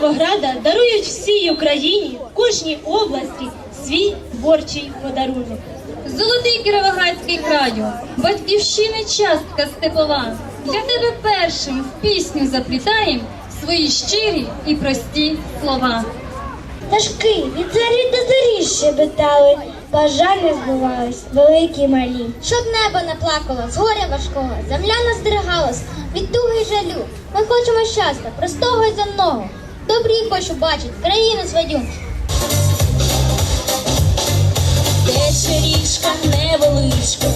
Кіровограда дарують всій Україні, кожній області свій творчий подарунок. Золотий Кіровоградський краю, батьківщина частка степова. Для тебе першим в пісню заплітаєм свої щирі і прості слова. Пташки від зарі до зорі щебетали, бажання збувались, великі малі. Щоб небо не плакало з горя важкого, земля не здригалась від туги й жалю. Ми хочемо щастя, простого й земного. Добрі хочу бачить країну свою. Тече річка невеличка,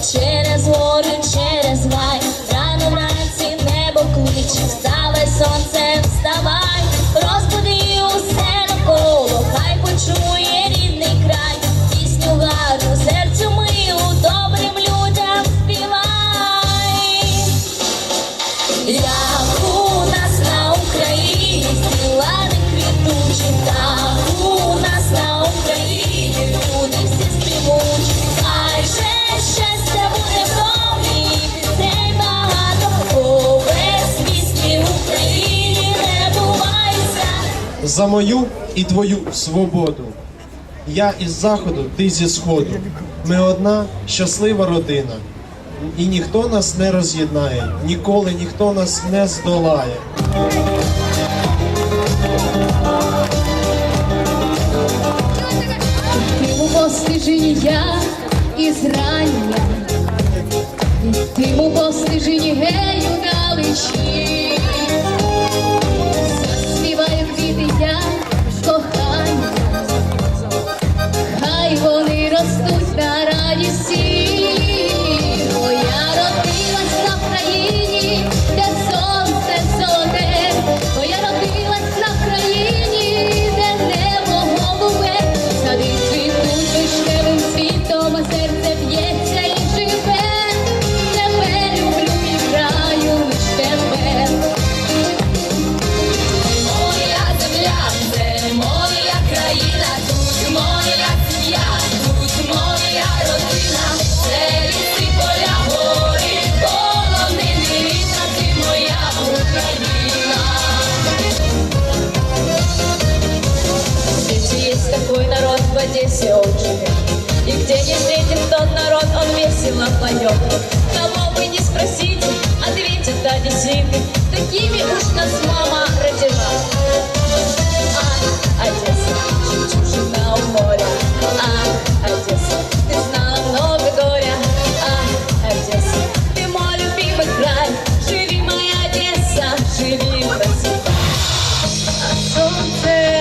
за мою і твою свободу. Я із заходу, ти зі сходу. Ми одна щаслива родина. І ніхто нас не роз'єднає, ніколи ніхто нас не здолає. Тиму постижені я із рання, Тиму постижені гею далечі. Заспіваю поет. Кого вы не спросите, ответят одесситы. Такими уж нас мама родила. Ах, Одесса, жемчужина у моря. Ах, Одесса, ты знала много горя. Ах, Одесса, ты мой любимый край. Живи, моя Одесса, живи красиво. А сонце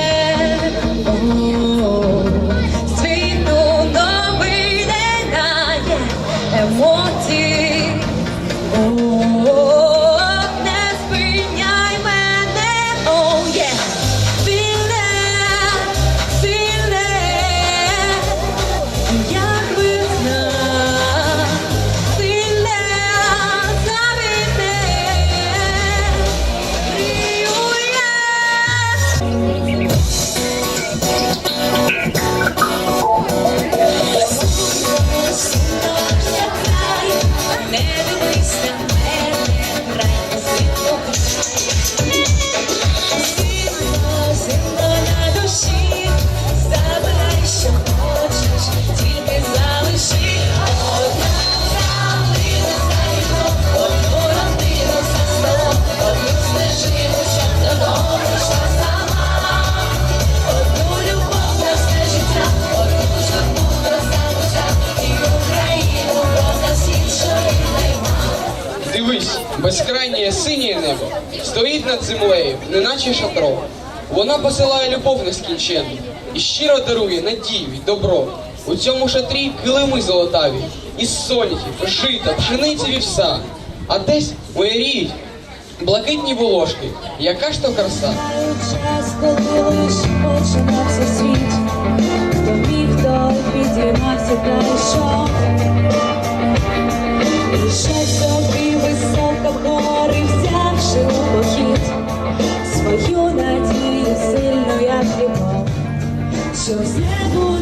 безкрайнє синє небо стоїть над землею, неначе шатро. Вона посилає любов нескінченну і щиро дарує надію й добро. У цьому шатрі килими золотаві, із соняків, жита, пшениці вівса. А десь майоріють блакитні волошки. Яка ж то краса? час, коли починався світ, хто міг, той підіймався та йшов. Що все. буде